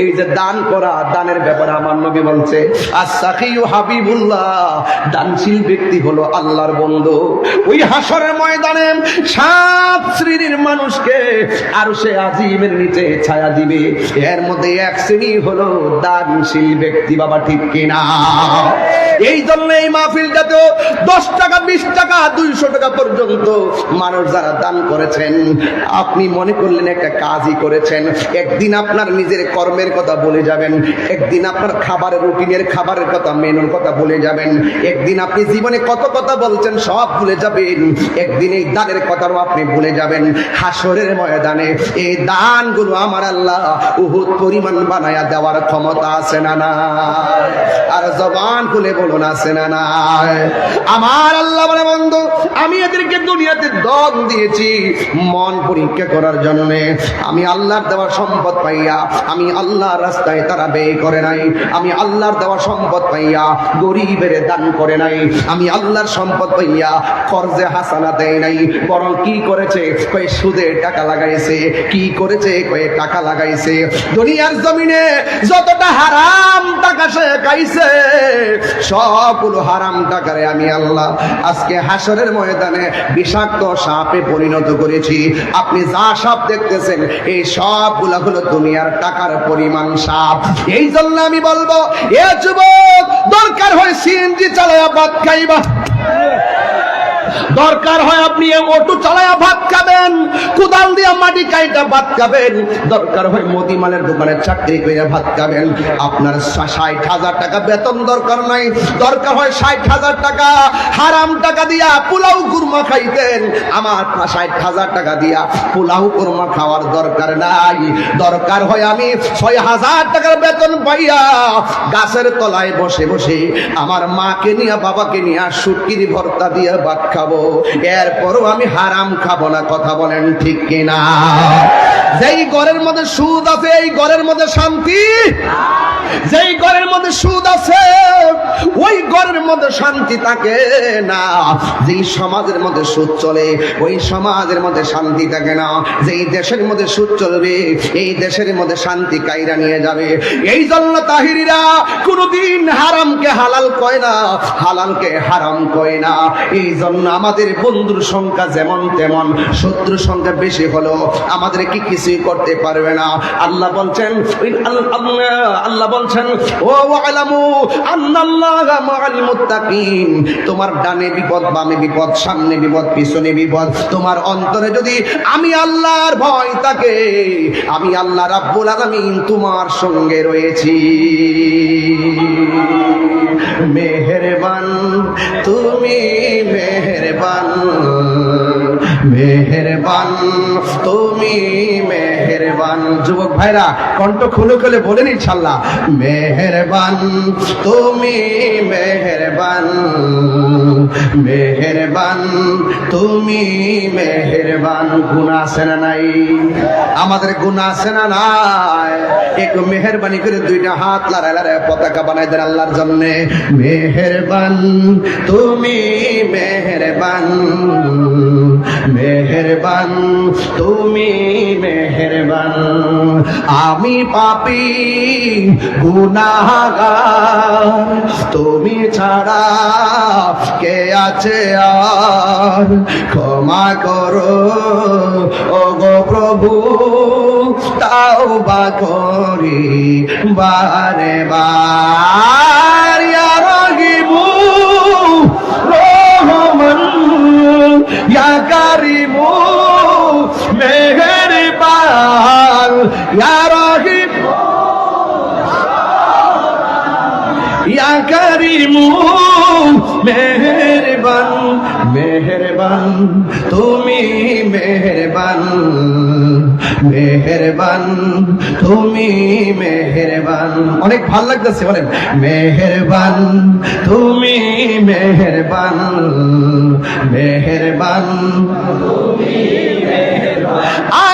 এই যে দান করা, দানের ব্যাপারে আমার নবী বলছে আসাকিউ হাবিবুল্লাহ। দানশীল ব্যক্তি হলো আল্লাহর বন্ধু। ওই হাসরের ময়দানে সাত শ্রেণির মানুষকে আর সে আজিমের নিচে ছায়া দিবে। এর মধ্যে এক শ্রেণি হলো দানশীল ব্যক্তি, বাবা ঠিক কিনা? এই জন্য এই মাহফিলটাতে দশ টাকা, বিশ টাকা, দুইশো টাকা পর্যন্ত মানুষ যারা দান করেছেন, আপনি মনে করলেন একটা কাজই করেছেন, একদিন আপনার নিজের কর্মের কথা বলে যাবেন, একদিন আপনার খাবারের রুটিনের খাবারের কথা, মেনুর কথা বলে যাবেন, একদিন আপনি জীবনে কত কথা বলছেন, সব ভুলে যাবেন, একদিন এই দানের কথাও আপনি ভুলে যাবেন, হাসরের ময়দানে এই দানগুলো আমার আল্লাহ উহুদ পরিমাণ বানায়া দেওয়ার ক্ষমতা আছে না না আর জবান খুলে না না আমার আল্লাহ বলে, বন্ধু, আমি এদেরকে দুনিয়াতে দন দিয়েছি মন পরীক্ষা করার জন্য। আমি আল্লাহর দেওয়া সম্পদ পাইয়া, আমি আল্লাহর রাস্তায় তারা ব্যয় করে নাই। আমি আল্লাহর দেওয়া সম্পদ পাইয়া গরিবের দান করে নাই। আমি আল্লাহর সম্পদ পাইয়া কর্জে হাসানা দেয় নাই। বরং কি করেছে? কয়ে সুদে টাকা লাগাইছে। কি করেছে? কয়ে টাকা লাগাইছে। দুনিয়ার জমিনে যতটা হারাম টাকা সে খাইছে সবগুলো হারাম টাকারে আমি আল্লাহ আজকে হাসরের ময়দানে বিষাক্ত সাপে পরিণত করেছি। আপনি যা সাপ দেখতেছেন, এই সবগুলো হলো দুনিয়ার টাকার পরিমাণ সাপ। এই জন্য আমি বলব, এ যুবক, দরকার হয় সিএনজি চালায় বাদ খাইবা। দরকার হয় আপনি অটো চালায়া ভাত খাবেন, কুদাল দিয়া মাটি কাইটা ভাত খাবেন। দরকার হয় মদিমালের দোকানে চাকরি করে ভাত খাবেন। আপনার ষাট হাজার টাকা বেতন দরকার নাই। দরকার হয় ষাট হাজার টাকা। হারাম টাকা দিয়া পোলাও কুরমা খাইতেন। আমার ষাট হাজার টাকা দিয়া পোলাও কুরমা খাওয়ার দরকার নাই। দরকার হয় আমি ছয় হাজার টাকার বেতন পাইয়া গাছের তলায় বসে বসে আমার মাকে নিয়ে বাবাকে নিয়ে সুটকির ভর্তা দিয়ে ভাত খাব। এরপরও আমি হারাম খাব না, কথা বলেন ঠিক কিনা? যেই ঘরের মধ্যে সুদ আছে, এই ঘরের মধ্যে শান্তি? যেই ঘরের মধ্যে সুদ আছে, ওই ঘরের মধ্যে শান্তি থাকে না। যেই সমাজের মধ্যে সুদ চলে, ওই সমাজের মধ্যে শান্তি থাকে না। যেই দেশের মধ্যে সুদ চলবে, এই দেশের মধ্যে শান্তি কাইরা নিয়ে যাবে। এই জন্য তাহিরিরা কোনদিন হারামকে হালাল কয় না, হালালকে হারাম কয় না। এই জন্য আমাদের বন্ধুর সংখ্যা যেমন তেমন, শত্রুর সংখ্যা বেশি হলো আমাদের কি কিছুই করতে পারবে না। আল্লাহ বলছেন আল্লাহ বলছেন, ও আলামু আন্নাল্লাহা মাআল মুত্তাকিন, তোমার ডানে বিপদ, বামে বিপদ, সামনে বিপদ, পিছনে বিপদ, তোমার অন্তরে যদি আমি আল্লাহর ভয় থাকে, আমি আল্লাহ রাব্বুল আলামিন তোমার সঙ্গে রয়েছি। মেহেরবান, তুমি মেহেরবান। মেহেরবান, তুমি মেহেরবান। যুবক ভাইরা, কণ্ঠ খুলে খুলে বলেন ইনশাল্লাহ মেহেরবান, তুমি মেহেরবান মেহেরবান, তুমি মেহেরবান। গুণা আছে না নাই? আমাদের গুণা আছে না নাই? একটু মেহরবানি করে দুইটা হাত লড়াই লড়াই পতাকা বানাই দেন আল্লাহর জন্য। মেহেরবান, তুমি মেহেরবান মেহেরবান, তুমি মেহেরবান। আমি পাপি গুনাহগার তুমি ছাড়া কে আছে আর? ক্ষমা করো গো প্রভু তাও বা করি বারে বার ইয়া কারিমু মেহেরবান ইয়া রহিম। ইয়া কারিমু মেহেরবান। মেহেরবান, তুমি মেহেরবান মেহেরবান, তুমি মেহেরবান। অনেক ভালো লাগতেছে, বলেন। মেহরবান, তুমি মেহরবান, মেহেরবান জেনে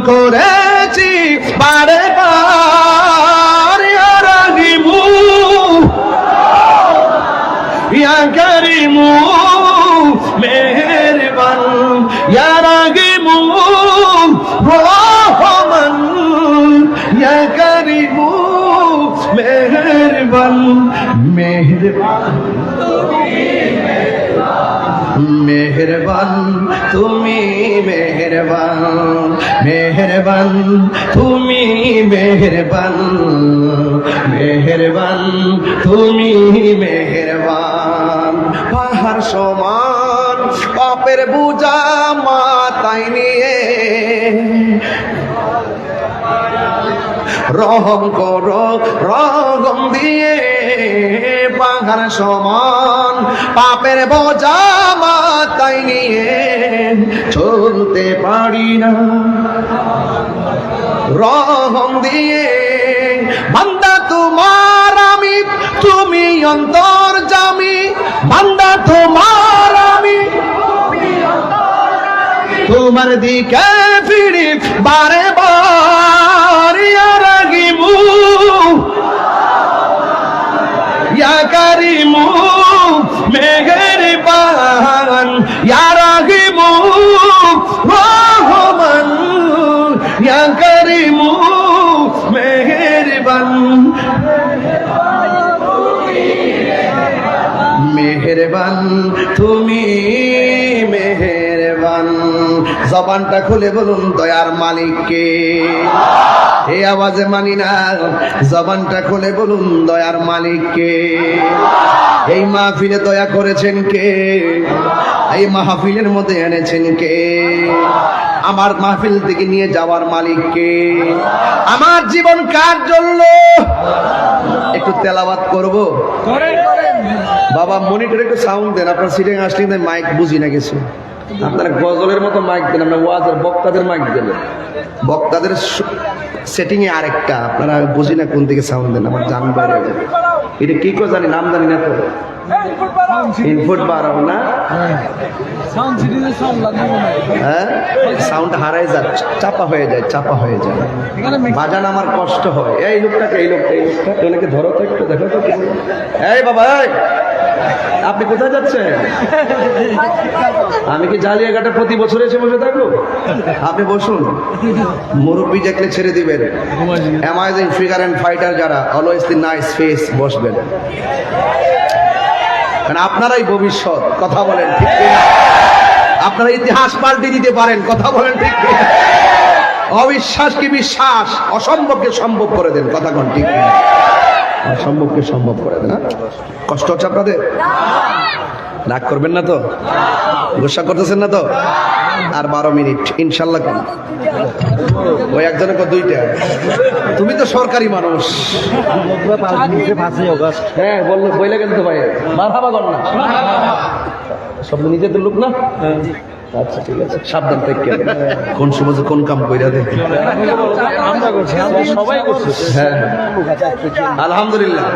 করেছি বারে বার রাগিমু করিমু মেহেরবান। রাগিমু রহমান। করিমু মেহেরবান। মেহেরবান। মেহরবান। তুমি মেহরবান মেহরবান, তুমি মেহরবান মেহরবান, তুমি মেহরবান। পাহাড় সমান, পাপের বুঝা মাথায় নিয়ে। রহম করো রগম দিয়ে। পাহাড় সমান, পাপের বোঝা মাথায় নিয়ে চলতে পারি না। রহম দিয়ে, বান্দা তোমার আমি, তুমি অন্তর জামি, বান্দা তোমার আমি, তোমার দিকে ফিরি বারে বার জবানটা খুলে বলুন দয়ার মালিককে। এই আওয়াজে মানি না জবানটা খুলে বলুন দয়ার মালিককে। এই মাহফিলে দয়া করেছেন কে? এই মাহফিলের মধ্যে এনেছেন কে? আমার মাহফিল থেকে নিয়ে যাওয়ার মালিককে আমার জীবন কার জন্য? একটু তেলাবাত করব? বাবা মনিটরে একটু সাউন্ড দেন আপনার সিটিং আসলে মাইক বুঝি না কিছু। আপনারা গজলের মতো মাইক দেন, আপনার ওয়াজের বক্তাদের মাইক দেন। বক্তাদের সেটিং এ আরেকটা, আপনারা বুঝি না কোন দিকে সাউন্ড দেন, আমার জান বাইরে। এটা কি করে জানি, নাম জানি না তো। ইনপুট বাড়াবো না? হ্যাঁ? সাউন্ড হারাই যায় চাপা হয়ে যায়, চাপা হয়ে যায়। বাজান আমার কষ্ট হয়। এই লোকটাকে, এই লোকটা এই লোকটা ওনাকে ধরো তো একটু, দেখো তো এই বাবা আপনি কোথায় যাচ্ছেন? আমি কি জালিয়াঘাটে প্রতি বছর এসে বসে থাকব? আপনি বসুন। মুরব্বী দেখলে ছেড়ে দিবেন। অ্যামাইজিং ফিগার অ্যান্ড ফাইটার যারা অলওয়েজ দি নাইস ফেস বসবেন। কারণ আপনারাই ভবিষ্যৎ, কথা বলেন ঠিক আপনারা ইতিহাস পাল্টে দিতে পারেন, কথা বলেন ঠিক কিনা? অবিশ্বাস কি বিশ্বাস? অসম্ভবকে সম্ভব করে দেন, কথা কোন ঠিক? অসম্ভবকে সম্ভব করে দেন হ্যাঁ? কষ্ট হচ্ছে আপনাদের? রাগ করবেন না তো? গোসা করতেছেন না তো? আর বারো মিনিট, ইনশাল্লাহ কোন ওই একজনের কো দুইটা? তুমি তো সরকারি মানুষ। হ্যাঁ বলল, বইলে কিন্তু ভাই। মারহাবা কর না। সব নিজেদের লোক না? আচ্ছা ঠিক আছে। সাবধান থেকে। কোন সময় কোন কাম কইরা দে আমরা করছি আমরা সবাই করছি। হ্যাঁ আলহামদুলিল্লাহ।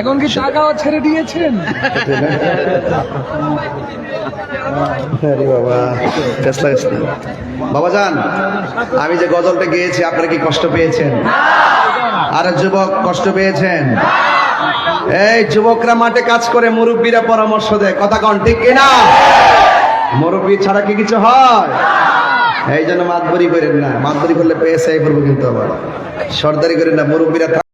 এখন কি টাকা ছেড়ে দিয়েছেন? আরে বাবা বাবা যান আমি যে গজলটা গিয়েছি আপনারা কি কষ্ট পেয়েছেন? আরে যুবক কষ্ট পেয়েছেন? এই যুবকরা মাঠে কাজ করে মুরব্বীরা পরামর্শ দেয়। কথা কন ঠিক কিনা? মুরব্বী ছাড়া কি কিছু হয়? এই জন্য মাতবরি করেন না। মাতবরি করলে পেয়ে সাই করব কিন্তু আবার। সর্দারি করেন না, মুরব্বীরা